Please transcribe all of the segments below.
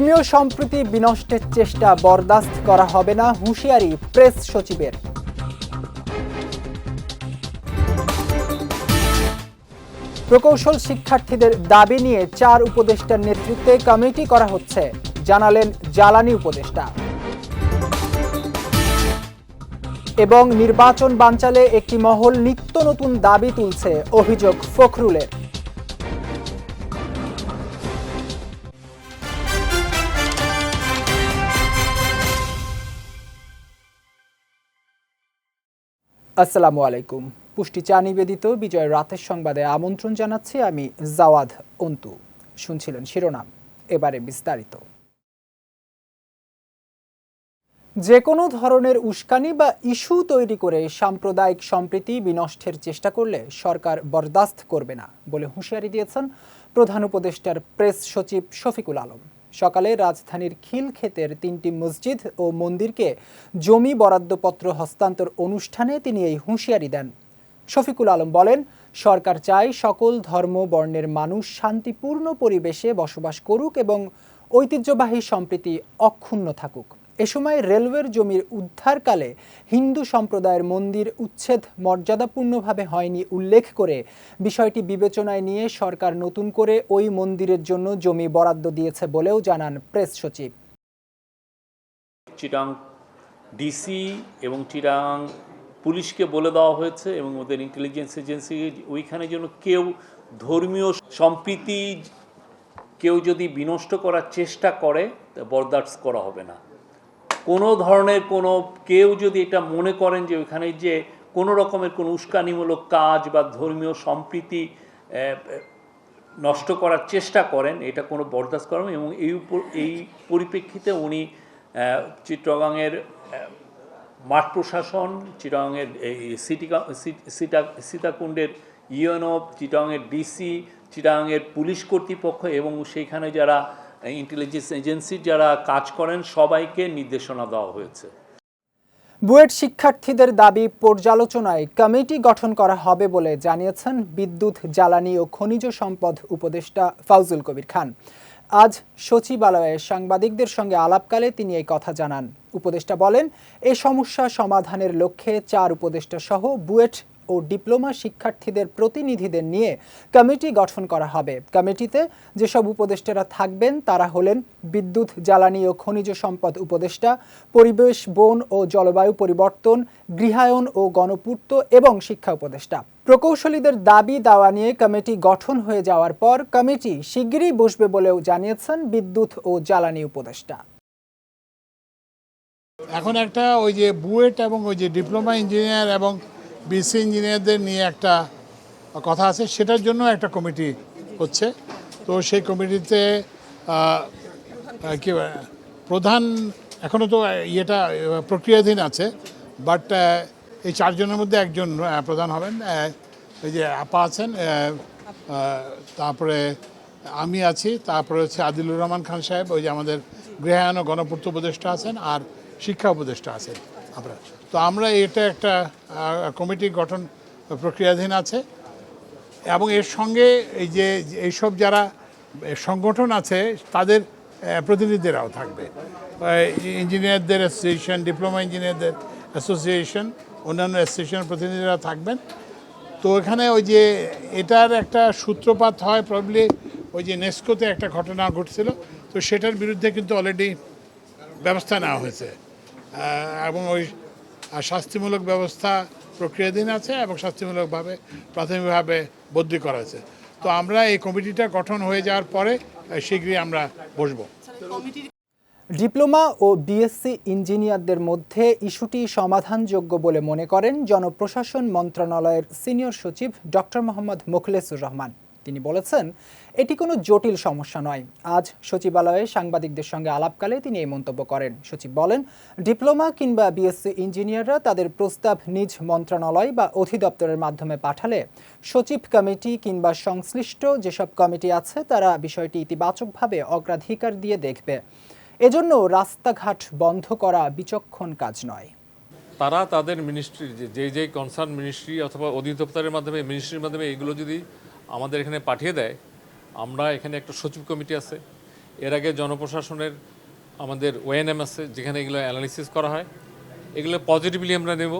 ধর্মীয় সম্প্রীতি বিনষ্টের চেষ্টা বরদাস্ত করা হবে না হুঁশিয়ারি প্রেস সচিবের। প্রকৌশল শিক্ষার্থীদের দাবি নিয়ে চার উপদেষ্টার নেতৃত্বে কমিটি করা হচ্ছে, জানালেন জ্বালানি উপদেষ্টা। এবং নির্বাচন বাঞ্চালে একটি মহল নিত্য নতুন দাবি তুলছে অভিযোগ ফখরুলের। আসসালামু আলাইকুম। পুষ্টি চা নিবেদিত বিজয় রাতের সংবাদে আমন্ত্রণ জানাচ্ছি আমি জাওয়াদ অন্তু। শুনছিলেন শিরোনাম, এবারে বিস্তারিত। যে কোনো ধরনের উস্কানি বা ইস্যু তৈরি করে সাম্প্রদায়িক সম্প্রীতি বিনষ্টের চেষ্টা করলে সরকার বরদাস্ত করবে না বলে হুঁশিয়ারি দিয়েছেন প্রধান উপদেষ্টার প্রেস সচিব শফিকুল আলম। সকালে রাজধানীর খিলক্ষেতের তিনটি মসজিদ ও মন্দিরকে জমি বরাদ্দপত্র হস্তান্তর অনুষ্ঠানে তিনি এই হুঁশিয়ারি দেন। শফিকুল আলম বলেন, সরকার চায় সকল ধর্ম, বর্ণের মানুষ শান্তিপূর্ণ পরিবেশে বসবাস করুক এবং ঐতিহ্যবাহী সম্প্রীতি অক্ষুণ্ণ থাকুক। এ সময় রেলওয়ের জমির উদ্ধারকালে হিন্দু সম্প্রদায়ের মন্দির উচ্ছেদ মর্যাদাপূর্ণভাবে হয়নি উল্লেখ করে। বিষয়টি বিবেচনায় নিয়ে সরকার নতুন করে ওই মন্দিরের জন্য জমি বরাদ্দ দিয়েছে বলেও জানান প্রেস সচিব। চিটাং ডিসি এবং চিটাং পুলিশকে বলে দেওয়া হয়েছে এবং ওদের ইন্টেলিজেন্স এজেন্সি ওইখানে যেন কেউ ধর্মীয় সম্প্রীতি কেউ যদি বিনষ্ট করার চেষ্টা করে বরদাস্ত করা হবে না। কোনো ধরনের কোনো কেউ যদি এটা মনে করেন যে ওইখানে যে কোনো রকমের কোনো উস্কানিমূলক কাজ বা ধর্মীয় সম্প্রীতি নষ্ট করার চেষ্টা করেন এটা কোনো বরদাস্ত করেন এবং এই এই পরিপ্রেক্ষিতে উনি আহ, চিত্রগাংয়ের মাঠ প্রশাসন চিটাংয়ের সিটি সীতা সীতাকুণ্ডের ইউএনও চিটাংয়ের ডিসি চিটাংয়ের পুলিশ কর্তৃপক্ষ এবং সেইখানে যারা ইন্টেলিজেন্স এজেন্সি যারা কাজ করেন, সবাইকে নির্দেশনা দেওয়া হয়েছে। বুয়েট শিক্ষার্থীদের দাবি, পর্যালোচনায় কমিটি গঠন করা হবে বলে জানিয়েছেন বিদ্যুৎ, জ্বালানি ও খনিজ সম্পদ উপদেষ্টা ফাউজুল কবির খান। আজ সচিবালয়ে সাংবাদিকদের সঙ্গে আলাপকালে তিনি এই কথা জানান। উপদেষ্টা বলেন, এ সমস্যা সমাধানের লক্ষ্যে চার উপদেষ্টা সহ বুয়েট ও ডিপ্লোমা শিক্ষার্থীদের প্রতিনিধিদের নিয়ে কমিটি গঠন করা হবে। কমিটিতে যেসব উপদেষ্টারা থাকবেন, তারা হলেন বিদ্যুৎ, জ্বালানি ও খনিজ সম্পদ উপদেষ্টা, পরিবেশ, বন ও জলবায়ু পরিবর্তন, গৃহায়ন ও গণপূর্ত এবং শিক্ষা উপদেষ্টা। প্রকৌশলীদের দাবি দাওয়া নিয়ে কমিটি গঠন হয়ে যাওয়ার পর কমিটি শিগগিরই বসবে বলেও জানিয়েছেন বিদ্যুৎ ও জ্বালানি উপদেষ্টা। এখন একটা ওই যে বুয়েট এবং ওই যে ডিপ্লোমা ইঞ্জিনিয়ার এবং বিসি ইঞ্জিনিয়ারদের নিয়ে একটা কথা আছে, সেটার জন্য একটা কমিটি হচ্ছে। তো সেই কমিটিতে কি প্রধান এখনও তো ইয়েটা প্রক্রিয়াধীন আছে, বাট এই চারজনের মধ্যে একজন প্রধান হবেন ওই যে আপা আছেন তারপরে আমি আছি, তারপরে হচ্ছে আদিলুর রহমান খান সাহেব, ওই যে আমাদের গৃহায়ন ও গণপূর্ত উপদেষ্টা আছেন, আর শিক্ষা উপদেষ্টা আছেন। আমরা তো আমরা এটা একটা কমিটি গঠন প্রক্রিয়াধীন আছে এবং এর সঙ্গে এই যে, এইসব যারা সংগঠন আছে, তাদের প্রতিনিধিরাও থাকবে। ইঞ্জিনিয়ারদের অ্যাসোসিয়েশন, ডিপ্লোমা ইঞ্জিনিয়ারদের অ্যাসোসিয়েশন, অন্যান্য অ্যাসোসিয়েশনের প্রতিনিধিরা থাকবেন। তো এখানে ওই যে, এটার একটা সূত্রপাত হয় প্রবলি ওই যে নেস্কোতে একটা ঘটনা ঘটছিল, তো সেটার বিরুদ্ধে কিন্তু অলরেডি ব্যবস্থা নেওয়া হয়েছে। এবং ওই শাস্তিমূলক ব্যবস্থা প্রক্রিয়াধীন আছে এবং শাস্তিমূলকভাবে, প্রাথমিকভাবে বদলি করা হয়েছে। তো আমরা এই কমিটিটা গঠন হয়ে যাওয়ার পরে শীঘ্রই আমরা বসবো। ডিপ্লোমা ও বিএসসি ইঞ্জিনিয়ারদের মধ্যে ইস্যুটি সমাধানযোগ্য বলে মনে করেন জনপ্রশাসন মন্ত্রণালয়ের সিনিয়র সচিব ডক্টর মোহাম্মদ মোখলেসুর রহমান। তিনি বলেছেন, এটি কোনো জটিল সমস্যা নয়। আজ সচিবালয়ে সাংবাদিকদের সঙ্গে আলাপকালে তিনি এই মন্তব্য করেন। সচিব বলেন, ডিপ্লোমা কিংবা বিএসসি ইঞ্জিনিয়াররা তাদের প্রস্তাব নিজ মন্ত্রণালয় বা অধিদপ্তরের মাধ্যমে পাঠালে সচিব কমিটি কিংবা সংশ্লিষ্ট যেসব কমিটি আছে তারা বিষয়টি ইতিবাচকভাবে অগ্রাধিকার দিয়ে দেখবে। এজন্য রাস্তাঘাট বন্ধ করা বিচক্ষণ কাজ নয়। তারা তাদের মিনিস্ট্রি যে যে কনসার্ন মিনিস্ট্রি অথবা অধিদপ্তরের মাধ্যমে মিনিস্ট্রির মাধ্যমে এগুলো যদি আমাদের এখানে পাঠিয়ে দেয়। আমরা এখানে একটা সচিব কমিটি আছে। এর আগে জনপ্রশাসনের আমাদের ওএনএম আছে, যেখানে এগুলো অ্যানালিসিস করা হয়। এগুলো পজিটিভলি আমরা নেব।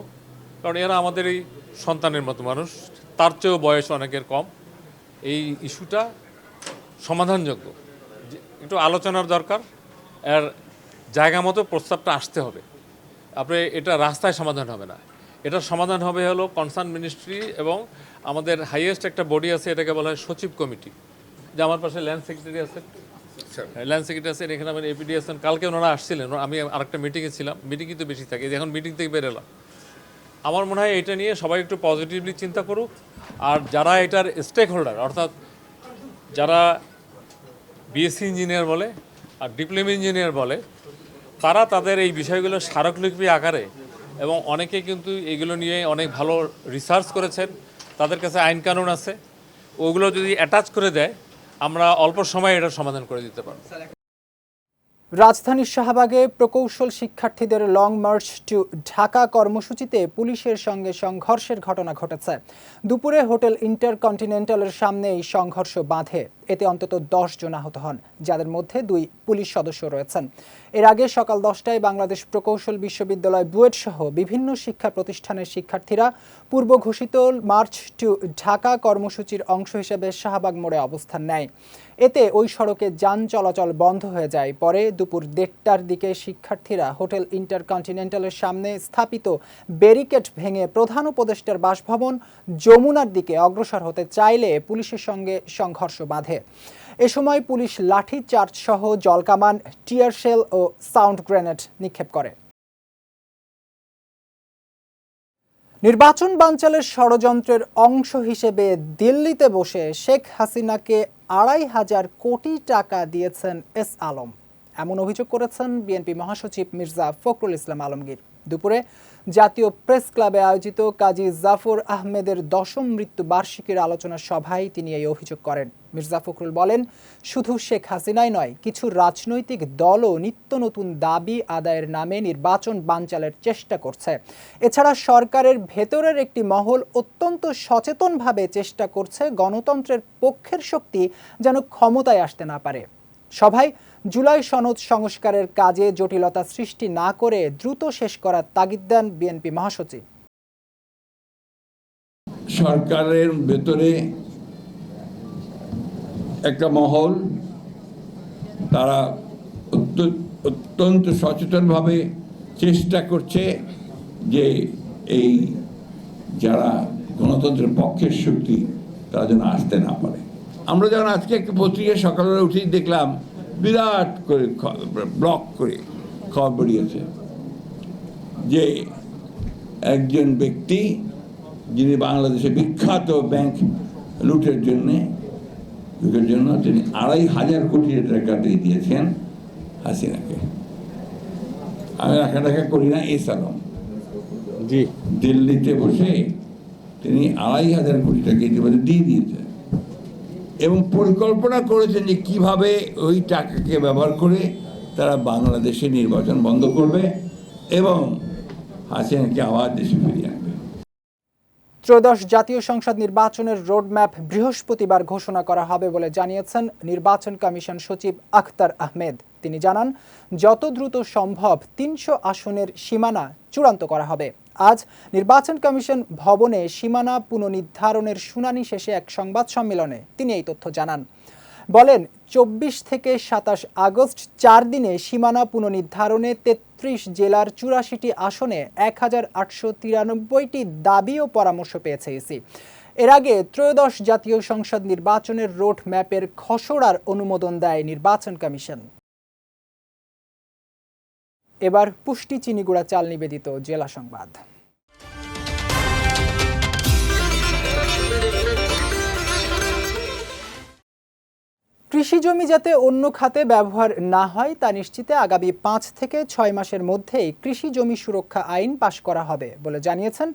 কারণ এরা আমাদের এই সন্তানের মতো মানুষ। তার চেয়েও বয়স অনেকের কম। এই ইস্যুটা সমাধানযোগ্য। একটু আলোচনার দরকার। আর জায়গা মতো প্রস্তাবটা আসতে হবে। আপনি এটা রাস্তায় সমাধান হবে না। এটার সমাধান হবে হলো কনসার্ন মিনিস্ট্রি এবং আমাদের হাইয়েস্ট একটা বডি আছে এটাকে বলা হয় সচিব কমিটি। যে আমার পাশে ল্যান্ড সেক্রেটারি আছে। ল্যান্ড সেক্রেটারি আছেন এখানে আমার এপিডি আছেন। কালকে ওনারা আসছিলেন আমি আরেকটা মিটিংয়ে ছিলাম মিটিংই তো বেশি থাকে। এখন মিটিং থেকে বেরোলাম আমার মনে হয় এটা নিয়ে সবাই একটু পজিটিভলি চিন্তা করুক। আর যারা এটার স্টেক হোল্ডার অর্থাৎ যারা বিএসসি ইঞ্জিনিয়ার বলে আর ডিপ্লোমা ইঞ্জিনিয়ার বলে তারা তাদের এই বিষয়গুলো স্মারকলিপি আকারে এবং অনেকে কিন্তু এগুলো নিয়ে অনেক ভালো রিসার্চ করেছেন। তাদের কাছে আইন কানুন আছে, ওগুলো যদি অ্যাটাচ করে দেয়, আমরা অল্প সময়ে এটা সমাধান করে দিতে পারব। রাজধানীর শাহবাগে প্রকৌশল শিক্ষার্থীদের লং মার্চ টু ঢাকা কর্মসূচিতে পুলিশের সঙ্গে সংঘর্ষের ঘটনা ঘটেছে। দুপুরে হোটেল ইন্টারকন্টিনেন্টালের সামনে এই সংঘর্ষ বাঁধে। এতে অন্তত দশ জন আহত হন, যাদের মধ্যে দুই পুলিশ সদস্য রয়েছেন। এর আগে সকাল দশটায় বাংলাদেশ প্রকৌশল বিশ্ববিদ্যালয় বুয়েট সহ বিভিন্ন শিক্ষা প্রতিষ্ঠানের শিক্ষার্থীরা পূর্ব ঘোষিত মার্চ টু ঢাকা কর্মসূচির অংশ হিসেবে শাহবাগ মোড়ে অবস্থান নেয়। এতে ওই সড়কে যান চলাচল বন্ধ হয়ে যায়। পরে দুপুর দেড়টার দিকে শিক্ষার্থীরা হোটেল ইন্টারকন্টিনেন্টালের সামনে স্থাপিত ব্যারিকেড ভেঙে প্রধান উপদেষ্টার বাসভবন যমুনার দিকে অগ্রসর হতে চাইলে পুলিশের সঙ্গে সংঘর্ষ বাঁধে। এ সময় পুলিশ লাঠি, চার্জ সহ জলকামান টিয়ার শেল ও সাউন্ড গ্রেনেড নিক্ষেপ করে। নির্বাচন বানচালের ষড়যন্ত্রের অংশ হিসেবে দিল্লিতে বসে শেখ হাসিনাকে আড়াই হাজার কোটি টাকা দিয়েছেন এস আলম। এমন অভিযোগ করেছেন বিএনপি মহাসচিব মির্জা ফখরুল ইসলাম আলমগীর। দুপুরে জাতীয় প্রেস ক্লাবে আয়োজিত কাজী জাফর আহমেদের দশম মৃত্যু বার্ষিকীর আলোচনা সভায় তিনি এই অভিযোগ করেন। মির্জা ফখরুল বলেন, শুধু শেখ হাসিনাই নয়, কিছু রাজনৈতিক দলও নিত্য নতুন দাবি আদায়ের নামে নির্বাচন বানচালের চেষ্টা করছে। এছাড়া সরকারের ভেতরের একটি মহল অত্যন্ত সচেতনভাবে চেষ্টা করছে গণতন্ত্রের পক্ষের শক্তি যেন ক্ষমতায় আসতে না পারে। সভায় জুলাই সনদ সংস্কারের কাজে জটিলতা সৃষ্টি না করে দ্রুত শেষ করার তাগিদ দেন বিএনপি মহাসচিব। সরকারের ভেতরে একটা মহল, তারা অত্যন্ত সচেতনভাবে চেষ্টা করছে যে এই যারা গণতন্ত্রের পক্ষের শক্তি, তারা যেন আসতে না পারে। আমরা যখন আজকে একটা পত্রিকা সকালবেলা উঠেই দেখলাম বিরাট করে ব্লক করে খবর বেরিয়েছে যে একজন ব্যক্তি যিনি বাংলাদেশে বিখ্যাত ব্যাংক লুটের জন্যে লুটের জন্য তিনি আড়াই হাজার কোটি টাকা দিয়ে দিয়েছেন হাসিনাকে। আমি রাখা টাকা করি না এস আলম জি। দিল্লিতে বসে তিনি আড়াই হাজার কোটি টাকা ইতিমধ্যে দিয়ে দিয়েছেন। এবং পরিকল্পনা করেছেন যে কীভাবে ওই টাকাকে ব্যবহার করে তারা বাংলাদেশে নির্বাচন বন্ধ করবে এবং হাসিনাকে আবার দেশে ফিরিয়ে আনবে। ত্রয়োদশ জাতীয় সংসদ নির্বাচনের রোডম্যাপ বৃহস্পতিবার ঘোষণা করা হবে বলে জানিয়েছেন নির্বাচন কমিশন সচিব আখতার আহমেদ। তিনি জানান, যত দ্রুত সম্ভব তিনশো আসনের সীমানা চূড়ান্ত করা হবে। আজ নির্বাচন কমিশন ভবনে সীমানা পুনর্নির্ধারণের শুনানি শেষে এক সংবাদ সম্মেলনে তিনি এই তথ্য জানান। বলেন, চব্বিশ থেকে সাতাশ আগস্ট চার দিনে সীমানা পুনর্নির্ধারণে তেত্রিশ জেলার চুরাশিটি আসনে এক হাজার আটশো তিরানব্বইটি দাবি ও পরামর্শ পেয়েছে ইসি এর আগে ত্রয়োদশ জাতীয় সংসদ নির্বাচনের রোড ম্যাপের খসড়ার অনুমোদন দেয় নির্বাচন কমিশন। এবার পুষ্টি চিনিগুড়া চাল নিবেদিত জেলা সংবাদ। কৃষি জমি যাতে অন্য খাতে ব্যবহার না হয়, তা নিশ্চিতে আগামী পাঁচ থেকে ছয় মাসের মধ্যেই কৃষি জমি সুরক্ষা আইন পাশ করা হবে বলে জানিয়েছেন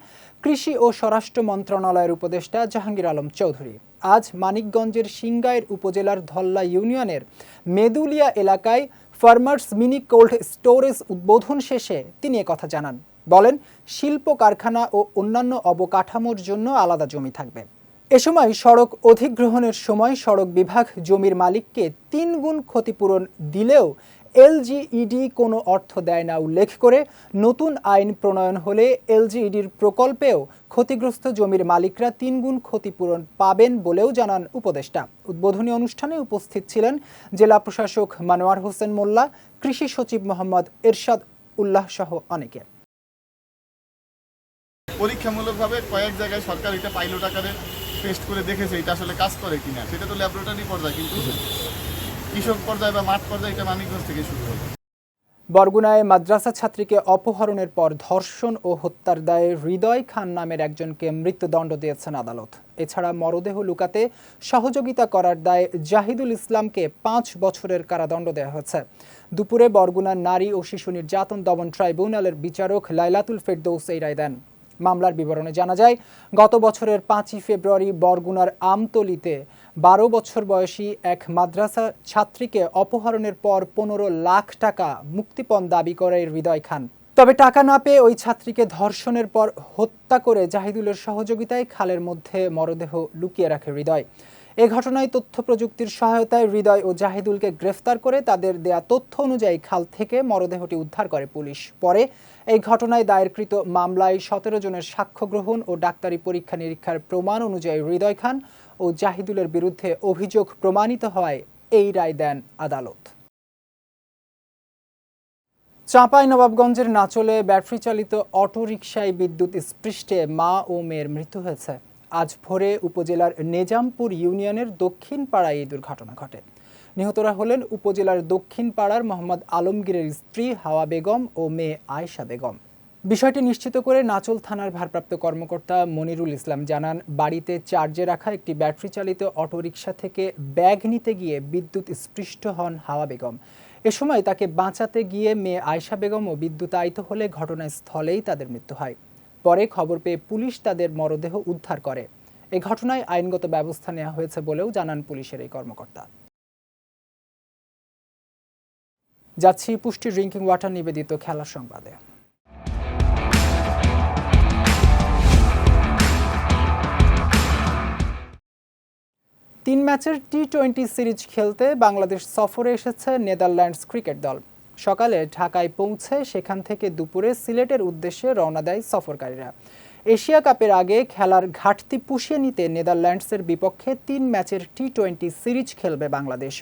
কৃষি ও স্বরাষ্ট্র মন্ত্রণালয়ের উপদেষ্টা জাহাঙ্গীর আলম চৌধুরী। আজ মানিকগঞ্জের সিংগাইর উপজেলার ধল্লা ইউনিয়নের মেদুলিয়া এলাকায় ফার্মার্স মিনি কোল্ড স্টোরেজ উদ্বোধন শেষে তিনি কথা জানান। বলেন, শিল্প কারখানা ও অন্যান্য অবকাঠামোর জন্য আলাদা জমি থাকবে। এ সময় সড়ক অধিগ্রহণের সময় সড়ক বিভাগ জমির মালিককে তিন গুণ ক্ষতিপূরণ দিলেও এলজিইডি কোনো অর্থ দেয় না উল্লেখ করে নতুন আইন প্রণয়ন হলে এলজিইডির প্রকল্পেও ক্ষতিগ্রস্ত জমির মালিকরা তিন গুণ ক্ষতিপূরণ পাবেন বলেও জানান উপদেষ্টা। উদ্বোধনী অনুষ্ঠানে উপস্থিত ছিলেন জেলা প্রশাসক মানোয়ার হোসেন মোল্লা, কৃষি সচিব মোহাম্মদ এরশাদ উল্লাহ সহ অনেকে। পরীক্ষামূলকভাবে কয়েক জায়গায় সরকার এটা পাইলট আকারে টেস্ট করে দেখেছে এটা আসলে কাজ করে কিনা। সেটা তো ল্যাবরেটরি পর্যায়ে, কিন্তু কৃষক পর্যায়ে বা মাঠ পর্যায়ে এটা মানিকগঞ্জ থেকে শুরু হবে। বরগুনায় মাদ্রাসা ছাত্রীকে অপহরণের পর ধর্ষণ ও হত্যার দায়ে হৃদয় খান নামের একজনকে মৃত্যুদণ্ড দিয়েছেন আদালত। এছাড়া মরদেহ লুকাতে সহযোগিতা করার দায়ে জাহিদুল ইসলামকে পাঁচ বছরের কারাদণ্ড দেওয়া হয়েছে। দুপুরে বরগুনার নারী ও শিশু নির্যাতন দমন ট্রাইব্যুনালের বিচারক লাইলাতুল ফেরদৌস এই রায় দেন। মামলার বিবরণে জানা যায়, গত বছরের পাঁচই ফেব্রুয়ারি বরগুনার আমতলিতে বারো বছর বয়সী এক মাদ্রাসা ছাত্রীকে অপহরণের পর পনেরো লাখ টাকা মুক্তিপণ দাবি করে হৃদয় খান। তবে টাকা না পেয়ে ওই ছাত্রীকে ধর্ষণের পর হত্যা করে জাহিদুলের সহযোগিতায় খালের মধ্যে মরদেহ লুকিয়ে রাখে হৃদয়। এ ঘটনায় তথ্য প্রযুক্তির সহায়তায় হৃদয় ও জাহিদুলকে গ্রেফতার করে তাদের দেয়া তথ্য অনুযায়ী খাল থেকে মরদেহটি উদ্ধার করে পুলিশ। পরে এই ঘটনায় দায়েরকৃত মামলায় সতেরো জনের সাক্ষ্য গ্রহণ ও ডাক্তারি পরীক্ষা নিরীক্ষার প্রমাণ অনুযায়ী হৃদয় খান ও জাহিদুলের বিরুদ্ধে অভিযোগ প্রমাণিত হওয়ায় এই রায় দেন আদালত। চাঁপাই নবাবগঞ্জের নাচলে ব্যাটারি চালিত অটোরিকশায় বিদ্যুৎ স্পৃষ্টে মা ও মেয়ের মৃত্যু হয়েছে। আজ ভোরে উপজেলার নেজামপুর ইউনিয়নের দক্ষিণ পাড়ায় এই দুর্ঘটনা ঘটে। নিহতরা হলেন উপজেলার দক্ষিণ পাড়ার মোহাম্মদ আলমগীরের স্ত্রী হাওয়া বেগম ও মেয়ে আয়েশা বেগম। বিষয়টি নিশ্চিত করে নাচল থানার ভারপ্রাপ্ত কর্মকর্তা মনিরুল ইসলাম জানান, বাড়িতে চার্জে রাখা একটি ব্যাটারি চালিত অটোরিকশা থেকে ব্যাগ নিতে গিয়ে বিদ্যুৎ স্পৃষ্ট হন হাওয়া বেগম। এ সময় তাকে বাঁচাতে গিয়ে মেয়ে আয়শা বেগমও বিদ্যুতায়িত হলে ঘটনাস্থলেই তাদের মৃত্যু হয়। পরে খবর পেয়ে পুলিশ তাদের মরদেহ উদ্ধার করে। এ ঘটনায় আইনগত ব্যবস্থা নেওয়া হয়েছে বলেও জানান পুলিশের এই কর্মকর্তা। যাচ্ছি পুষ্টি ড্রিঙ্কিং ওয়াটার নিবেদিত খেলার সংবাদে। তিন ম্যাচের টি টোয়েন্টি সিরিজ খেলতে বাংলাদেশ সফরে এসেছে নেদারল্যান্ডস ক্রিকেট দল। সকালে ঢাকায় পৌঁছে সেখান থেকে দুপুরে সিলেটের উদ্দেশ্যে রওনা দেয় সফরকারীরা। এশিয়া কাপের আগে খেলার ঘাটতি পুষিয়ে নিতে নেদারল্যান্ডসের বিপক্ষে তিন ম্যাচের টি টোয়েন্টি সিরিজ খেলবে বাংলাদেশ।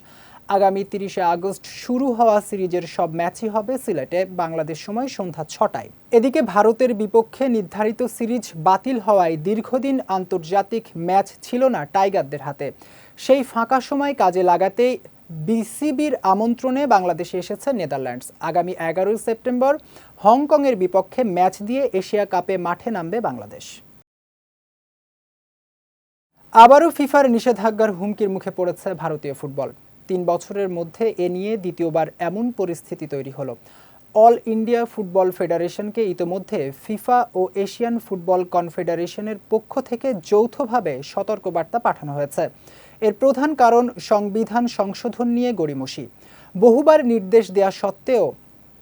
আগামী তিরিশে আগস্ট শুরু হওয়া সিরিজের সব ম্যাচই হবে সিলেটে, বাংলাদেশ সময় সন্ধ্যা ছটায়। এদিকে ভারতের বিপক্ষে নির্ধারিত সিরিজ বাতিল হওয়ায় দীর্ঘদিন আন্তর্জাতিক ম্যাচ ছিল না টাইগারদের হাতে। সেই ফাঁকা সময় কাজে লাগাতেই বিসিবির আমন্ত্রণে বাংলাদেশে এসেছে নেদারল্যান্ডস। আগামী এগারোই সেপ্টেম্বর হংকংয়ের বিপক্ষে ম্যাচ দিয়ে এশিয়া কাপে মাঠে নামবে বাংলাদেশ। আবারও ফিফার নিষেধাজ্ঞার হুমকির মুখে পড়েছে ভারতীয় ফুটবল। তিন বছরের মধ্যে এ নিয়ে দ্বিতীয়বার এমন পরিস্থিতি তৈরি হলো। অল ইন্ডিয়া ফুটবল ফেডারেশনকে ইতোমধ্যে ফিফা ও এশিয়ান ফুটবল কনফেডারেশনের পক্ষ থেকে যৌথভাবে সতর্কবার্তা পাঠানো হয়েছে। এর প্রধান কারণ সংবিধান সংশোধন নিয়ে গড়িমসি। বহুবার নির্দেশ দেওয়া সত্ত্বেও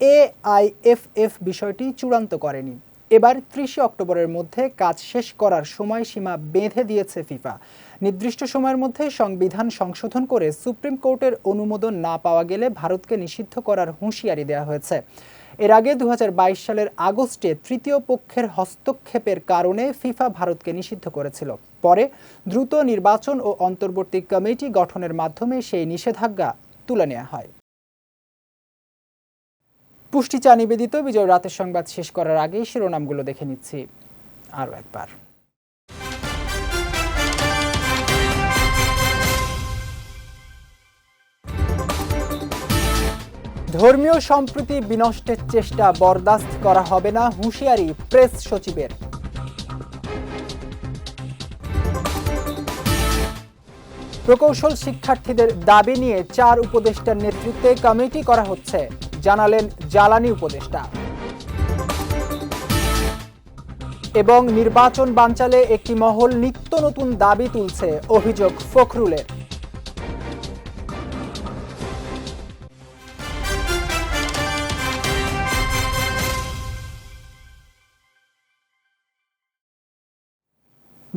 এআইএফএফ বিষয়টি চূড়ান্ত করেনি। এবার ত্রিশে অক্টোবরের মধ্যে কাজ শেষ করার সময়সীমা বেঁধে দিয়েছে ফিফা। নির্দিষ্ট সময়ের মধ্যে সংবিধান সংশোধন করে সুপ্রিম কোর্টের অনুমোদন না পাওয়া গেলে ভারতকে নিষিদ্ধ করার হুঁশিয়ারি দেওয়া হয়েছে। এর আগে দু হাজার বাইশ সালের আগস্টে তৃতীয় পক্ষের হস্তক্ষেপের কারণে ফিফা ভারতকে নিষিদ্ধ করেছিল। পরে দ্রুত নির্বাচন ও অন্তর্বর্তী কমিটি গঠনের মাধ্যমে সেই নিষেধাজ্ঞা তুলে নেওয়া হয়। পুষ্টি চা নিবেদিত, বিজয় রাতের সংবাদ শেষ করার আগেই শিরোনামগুলো দেখে নিচ্ছি। আরও একবার। ধর্মীয় সম্প্রীতি বিনষ্টের চেষ্টা বরদাস্ত করা হবে না হুঁশিয়ারি প্রেস সচিবের। প্রকৌশল শিক্ষার্থীদের দাবি নিয়ে চার উপদেষ্টার নেতৃত্বে কমিটি করা হচ্ছে, জানালেন জ্বালানি উপদেষ্টা। এবং নির্বাচন বাঞ্চালে একটি মহল নিত্য নতুন দাবি তুলছে অভিযোগ ফখরুলের।